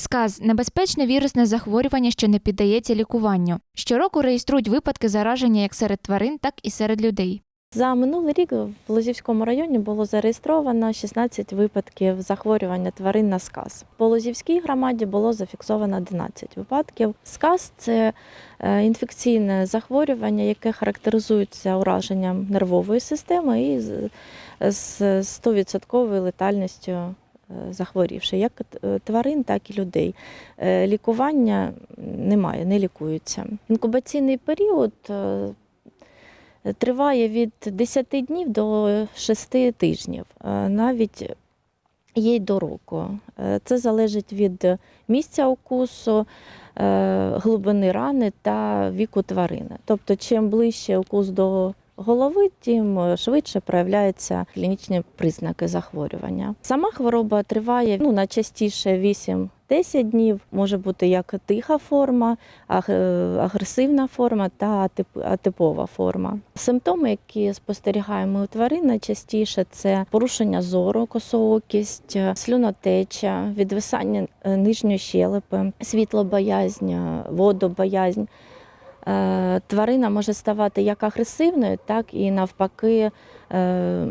Сказ небезпечне вірусне захворювання, що не піддається лікуванню. Щороку реєструють випадки зараження як серед тварин, так і серед людей. За минулий рік в Лозівському районі було зареєстровано 16 випадків захворювання тварин на сказ. По Лозівській громаді було зафіксовано 11 випадків. Сказ це е, інфекційне захворювання, яке характеризується ураженням нервової системи і з- з 100% летальністю захворівши, як е, тварин, так і людей. Е, Лікування немає, не лікуються. Інкубаційний період е, триває від 10 днів до 6 тижнів, навіть є й до року. Це залежить від місця укусу, глибини рани та віку тварини. Тобто, чим ближче укус до голови, тим швидше проявляються клінічні признаки захворювання. Сама хвороба триває ну, найчастіше 8-10 днів, може бути як тиха форма, е, агресивна форма та атип- атипова форма. Симптоми, які спостерігаємо у тварин, найчастіше це порушення зору, косоокість, слюнотеча, відвисання е, нижньої щелепи, світлобоязнь, е, водобоязнь. Е, Тварина може ставати як агресивною, так і навпаки е,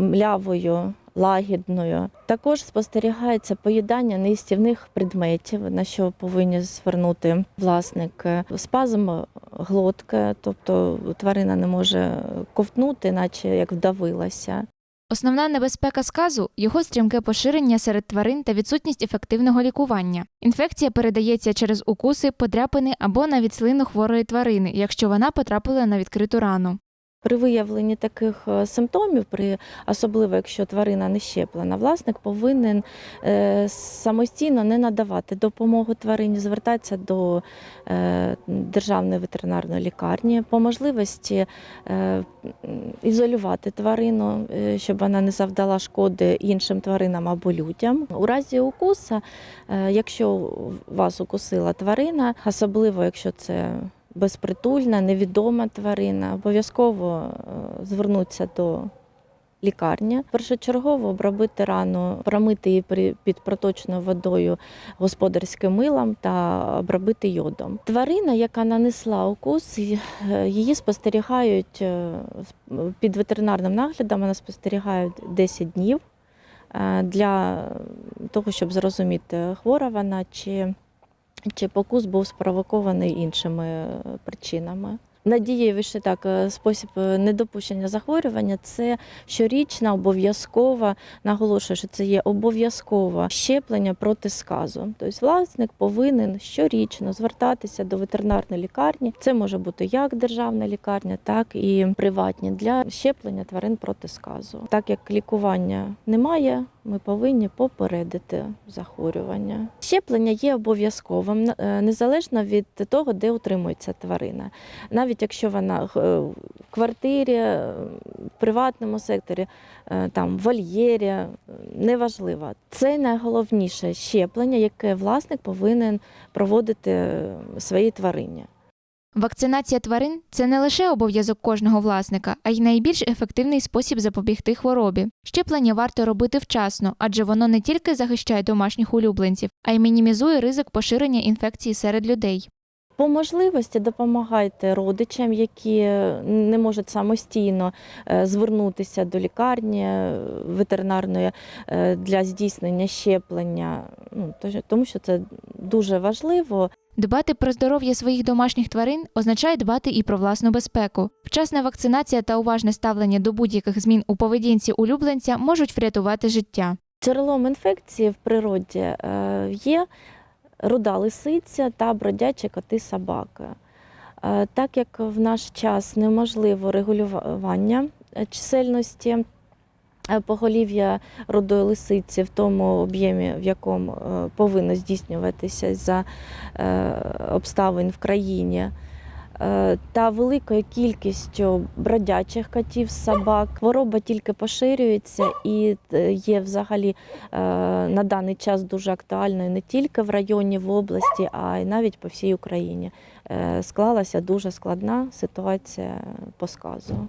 млявою, лагідною. Також спостерігається поїдання неїстівних предметів, на що повинні звернути власник. Спазм глотки, тобто тварина не може ковтнути, наче як вдавилася. Основна небезпека сказу його стрімке поширення серед тварин та відсутність ефективного лікування. Інфекція передається через укуси, подряпини або навіть слину хворої тварини, якщо вона потрапила на відкриту рану. При виявленні таких е, симптомів, при особливо якщо тварина не щеплена, власник повинен е, самостійно не надавати допомогу тварині, звертатися до е, державної ветеринарної лікарні, по можливості ізолювати тварину, щоб вона не завдала шкоди іншим тваринам або людям. У разі укуса, якщо вас укусила тварина, особливо якщо це безпритульна, невідома тварина, обов'язково е, звернутися до лікарні. Першочергово обробити рану, промити її під проточною водою господарським милом та обробити йодом. Тварина, яка нанесла укус, е, її спостерігають е, під ветеринарним наглядом, вона спостерігають 10 днів для того, щоб зрозуміти, хвора вона чи чи покус був спровокований іншими е, причинами. Надієвіше так, е, спосіб е, недопущення захворювання це щорічна обов'язкова, наголошую, що це є обов'язкове щеплення проти сказу. Тобто власник повинен щорічно звертатися до ветеринарної лікарні. Це може бути як державна лікарня, так і приватні для щеплення тварин проти сказу. Так як лікування немає, ми повинні попередити захворювання. Щеплення є обов'язковим е, незалежно від того, де утримується тварина. Навіть якщо вона е, в квартирі, е, в приватному секторі, там в вольєрі, неважливо. Це найголовніше щеплення, яке власник повинен проводити своїй тварині. Вакцинація тварин це не лише обов'язок кожного власника, а й найбільш ефективний спосіб запобігти хворобі. Щеплення варто робити вчасно, адже воно не тільки захищає домашніх улюбленців, а й мінімізує ризик поширення інфекції серед людей. По можливості допомагайте родичам, які не можуть самостійно е, звернутися до лікарні е, ветеринарної е, для здійснення щеплення, Ну, тому що це дуже важливо. Дбати про здоров'я своїх домашніх тварин означає дбати і про власну безпеку. Вчасна вакцинація та уважне ставлення до будь-яких змін у поведінці улюбленця можуть врятувати життя. Джерелом інфекції в природі е, є руда лисиця та бродячі коти собаки. Е, Так як в наш час неможливо регулювання чисельності поголів'я рудої лисиці в тому об'ємі, в якому е, повинно здійснюватися за е, обставин в країні. е, Та великою кількістю бродячих котів, собак, хвороба тільки поширюється і е, є взагалі е, на даний час дуже актуальною не тільки в районі, в області, а й навіть по всій Україні. Е, Склалася дуже складна ситуація по сказу.